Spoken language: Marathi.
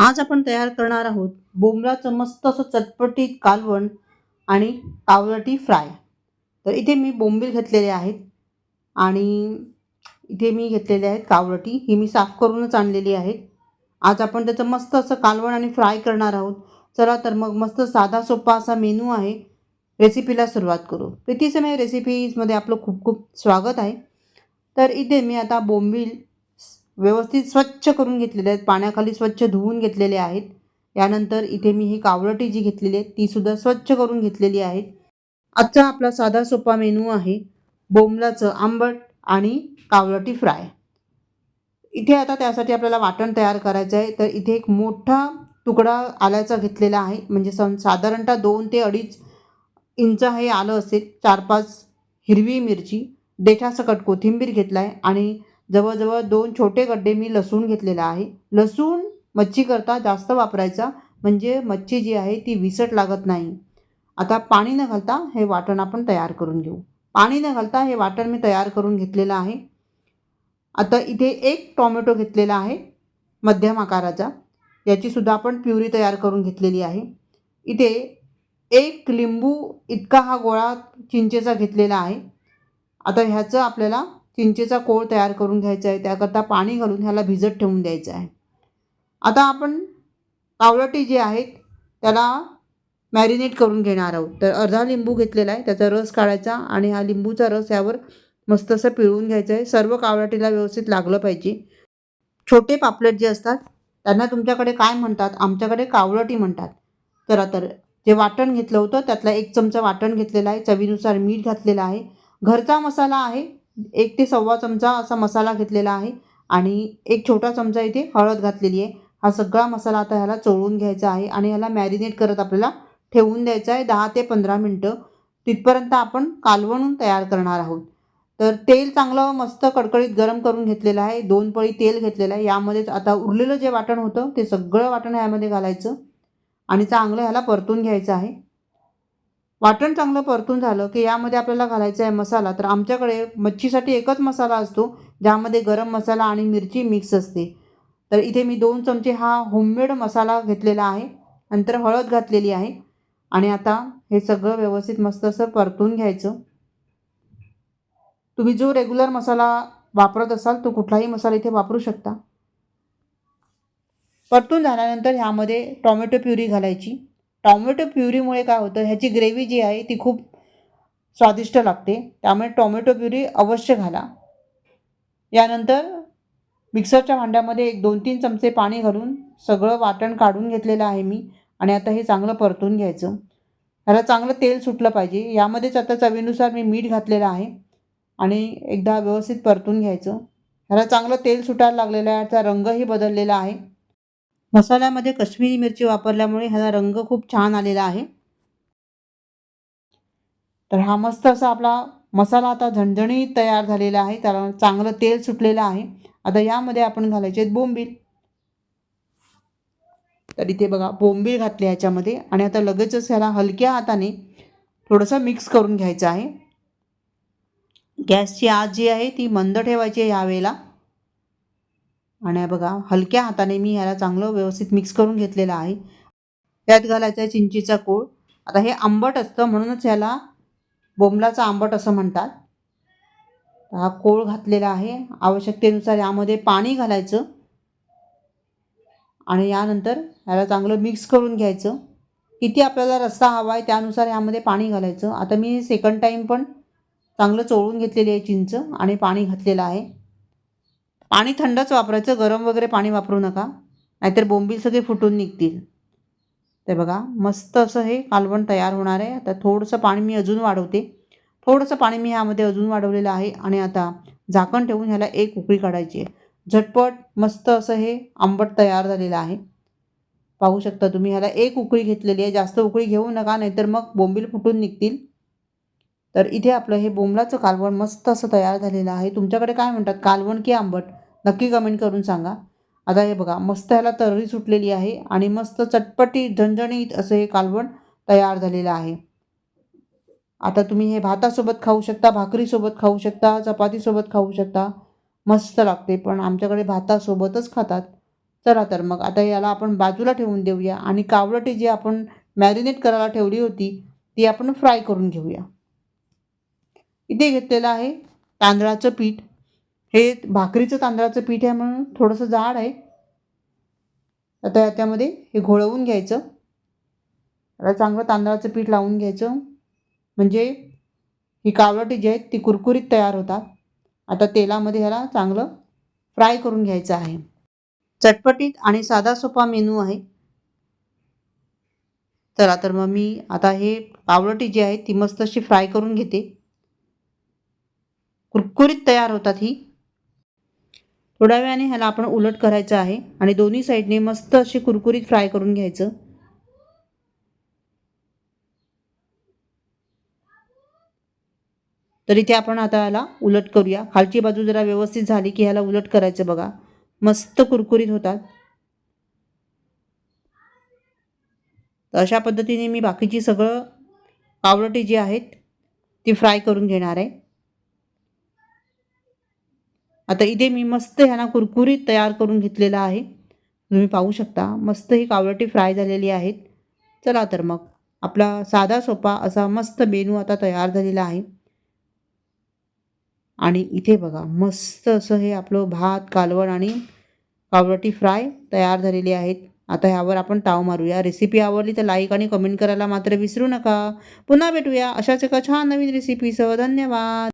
आज आपण तयार करणार आहोत बोंबलाचं मस्त असं चटपटीत कालवण आणि कावरटी फ्राय. तर इथे मी बोंबील घेतलेले आहेत आणि इथे मी घेतलेले आहेत कावळटी. ही मी साफ करूनच आणलेली आहेत आज आपण त्याचं मस्त असं कालवण आणि फ्राय करणार आहोत. चला तर मग मस्त साधा सोपा असा मेनू आहे. रेसिपीला सुरुवात करू. प्रीतीसमय रेसिपीजमध्ये आपलं खूप खूप स्वागत आहे. तर इथे मी आता बोंबील व्यवस्थित स्वच्छ करून घेतलेले आहेत पाण्याखाली स्वच्छ धुवून घेतलेले आहेत. यानंतर इथे मी ही कावळटी जी घेतलेली आहे तीसुद्धा स्वच्छ करून घेतलेली आहे. आजचा आपला साधा सोपा मेनू आहे बोंबलाचं आंबट आणि कावळटी फ्राय. इथे आता त्यासाठी आपल्याला वाटण तयार करायचं आहे. तर इथे एक मोठा तुकडा आल्याचा घेतलेला आहे. म्हणजे सं साधारणतः दोन ते अडीच इंच हे आलं असेल. चार पाच हिरवी मिरची देठासकट कोथिंबीर घेतला आहे आणि जवळजवळ दोन छोटे गड्डे मी लसूण घेतलेला आहे. लसूण मच्छी करता जास्त वापरायचा म्हणजे मच्छी जी आहे ती विसट लागत नाही. आता पाणी न घालता हे वाटण आपण तयार करून घेऊ. पाणी न घालता हे वाटण मी तयार करून घेतलेलं आहे. आता इथे एक टॉमॅटो घेतलेला आहे मध्यम आकाराचा. याचीसुद्धा आपण प्युरी तयार करून घेतलेली आहे. इथे एक लिंबू इतका हा गोळा चिंचेचा घेतलेला आहे. आता ह्याचं आपल्याला चिंचेचा कोळ तयार करून घ्यायचा आहे त्याकरता पाणी घालून ह्याला भिजत ठेवून द्यायचं आहे. आता आपण कावळटी जी आहेत त्याला मॅरिनेट करून घेणार आहोत. तर अर्धा लिंबू घेतलेला आहे त्याचा रस काढायचा आणि हा लिंबूचा रस यावर मस्त असं पिळून घ्यायचं आहे. सर्व कावळटीला व्यवस्थित लागलं पाहिजे. छोटे पापलेट जे असतात त्यांना तुमच्याकडे काय म्हणतात? आमच्याकडे कावळटी म्हणतात. तर तर जे वाटण घेतलं होतं त्यातला एक चमचा वाटण घेतलेला आहे. चवीनुसार मीठ घातलेलं आहे. घरचा मसाला आहे एक ते सव्वा चमचा असा मसाला घेतलेला आहे. आणि एक छोटा चमचा इथे हळद घातलेली आहे. हा सगळा मसाला आता ह्याला चोळून घ्यायचा आहे आणि ह्याला मॅरिनेट करत आपल्याला ठेवून द्यायचं आहे दहा ते पंधरा मिनटं. तिथपर्यंत आपण कालवणून तयार करणार आहोत. तर तेल चांगलं मस्त कडकडीत गरम करून घेतलेलं आहे. दोन पळी तेल घेतलेलं आहे. यामध्येच आता उरलेलं जे वाटण होतं ते सगळं वाटण ह्यामध्ये घालायचं. आणि चांगलं ह्याला परतून घ्यायचं आहे. वाटण चांगलं परतून झालं की यामध्ये आपल्याला घालायचा आहे मसाला तर आमच्याकडे मच्छीसाठी एकच मसाला असतो ज्यामध्ये गरम मसाला आणि मिरची मिक्स असते. तर इथे मी दोन चमचे हा होममेड मसाला घेतलेला आहे. नंतर हळद घातलेली आहे. आणि आता हे सगळं व्यवस्थित मस्त असं परतून घ्यायचं. तुम्ही जो रेग्युलर मसाला वापरत असाल तो कुठलाही मसाला इथे वापरू शकता. परतून झाल्यानंतर ह्यामध्ये टॉमॅटो प्युरी घालायची. टॉमॅटो प्युरीमुळे काय होतं ह्याची ग्रेव्ही जी आहे ती खूप स्वादिष्ट लागते. त्यामुळे टॉमॅटो प्युरी अवश्य घाला. यानंतर मिक्सरच्या भांड्यामध्ये एक दोन तीन चमचे पाणी घालून सगळं वाटण काढून घेतलेलं आहे मी आणि आता हे चांगलं परतून घ्यायचं. ह्याला चांगलं तेल सुटलं पाहिजे. यामध्येच आता चवीनुसार मी मीठ घातलेलं आहे आणि एकदा व्यवस्थित परतून घ्यायचं. ह्याला चांगलं तेल सुटायला लागलेलं आहे. त्याचा रंगही बदललेला आहे. मसाल्यामध्ये कश्मीरी मिरची वापरल्यामुळे ह्याला रंग खूप छान आलेला आहे. तर हा मस्त असा आपला मसाला आता झणझणीत तयार झालेला आहे. त्याला चांगलं तेल सुटलेलं आहे. आता यामध्ये आपण घालायचे आहेत बोंबील. तर इथे बघा बोंबील घातले ह्याच्यामध्ये आणि आता लगेचच ह्याला हलक्या हाताने थोडंसं मिक्स करून घ्यायचं आहे. गॅसची आग जी आहे ती मंद ठेवायची आहे यावेळेला. आणि बघा हलक्या हाताने मी ह्याला चांगलं व्यवस्थित मिक्स करून घेतलेलं आहे. त्यात घालायचा आहे चिंचीचा कोळ. आता हे आंबट असतं म्हणूनच ह्याला बोंबलाचा आंबट असं म्हणतात. हा कोळ घातलेला आहे. आवश्यकतेनुसार यामध्ये पाणी घालायचं. आणि यानंतर ह्याला चांगलं मिक्स करून घ्यायचं. किती आपल्याला रस्सा हवा आहे त्यानुसार यामध्ये पाणी घालायचं. आता मी सेकंड टाईम पण चांगलं चोळून घेतलेली आहे चिंच आणि पाणी घातलेलं आहे. पाणी थंडच वापरायचं गरम वगैरे पाणी वापरू नका. नाहीतर बोंबील सगळे फुटून निघतील. ते बघा मस्त असं हे कालवण तयार होणार आहे. आता थोडंसं पाणी मी अजून वाढवते. थोडंसं पाणी मी ह्यामध्ये अजून वाढवलेलं आहे आणि आता झाकण ठेवून ह्याला एक उकळी काढायची आहे. झटपट मस्त असं हे आंबट तयार झालेलं आहे. पाहू शकता तुम्ही ह्याला एक उकळी घेतलेली आहे. जास्त उकळी घेऊ नका नाहीतर मग बोंबील फुटून निघतील. तर इथे आपलं हे बोंबलाचं कालवण मस्त असं तयार झालेलं आहे. तुमच्याकडे काय म्हणतात? कालवण की आंबट? नक्की कमेंट करून सांगा. आता हे बघा मस्त ह्याला तर्री सुटलेली आहे आणि मस्त चटपटी झणझणीत असं हे कालवण तयार झालेलं आहे. आता तुम्ही हे भातासोबत खाऊ शकता भाकरीसोबत खाऊ शकता चपातीसोबत खाऊ शकता. मस्त लागते पण आमच्याकडे भातासोबतच खातात. चला तर मग आता याला आपण बाजूला ठेवून देऊया आणि कावळटी जी आपण मॅरिनेट करायला ठेवली होती ती आपण फ्राय करून घेऊया. इथे घेतलेलं आहे तांदळाचं पीठ. हे भाकरीचं तांदळाचं पीठ आहे म्हणून थोडंसं जाड आहे. आता त्यामध्ये हे घोळवून घ्यायचं. त्याला चांगलं तांदळाचं पीठ लावून घ्यायचं. म्हणजे ही कावळटी जी आहेत ती कुरकुरीत तयार होतात. आता तेलामध्ये ह्याला चांगलं फ्राय करून घ्यायचं आहे. चटपटीत आणि साधा सोपा मेनू आहे. चला तर मग मी आता हे पावलटी जी आहे ती मस्त अशी फ्राय करून घेते. कुरकुरीत तयार होतात ही. थोड्या वेळाने ह्याला आपण उलट करायचं आहे आणि दोन्ही साईडने मस्त असे कुरकुरीत फ्राय करून घ्यायचं. तर इथे आपण आता याला उलट करूया. खालची बाजू जरा व्यवस्थित झाली की ह्याला उलट करायचं बघा. मस्त कुरकुरीत होतात. तर अशा पद्धतीने मी बाकीची सगळं कावळटी जी आहेत ती फ्राय करून घेणार आहे. आता इथे मी मस्त ह्यांना कुरकुरीत तयार करून घेतलेलं आहे. तुम्ही पाहू शकता मस्त ही कावळटी फ्राय झालेली आहेत. चला तर मग आपला साधा सोपा असा मस्त मेनू आता तयार झालेला आहे. आणि इथे बघा मस्त असं हे आपलं भात कालवण आणि कावळटी फ्राय तयार झालेली आहेत. आता ह्यावर आपण ताव मारूया. रेसिपी आवडली तर लाईक आणि कमेंट करायला मात्र विसरू नका. पुन्हा भेटूया अशाच एका छान नवीन रेसिपीसह. धन्यवाद.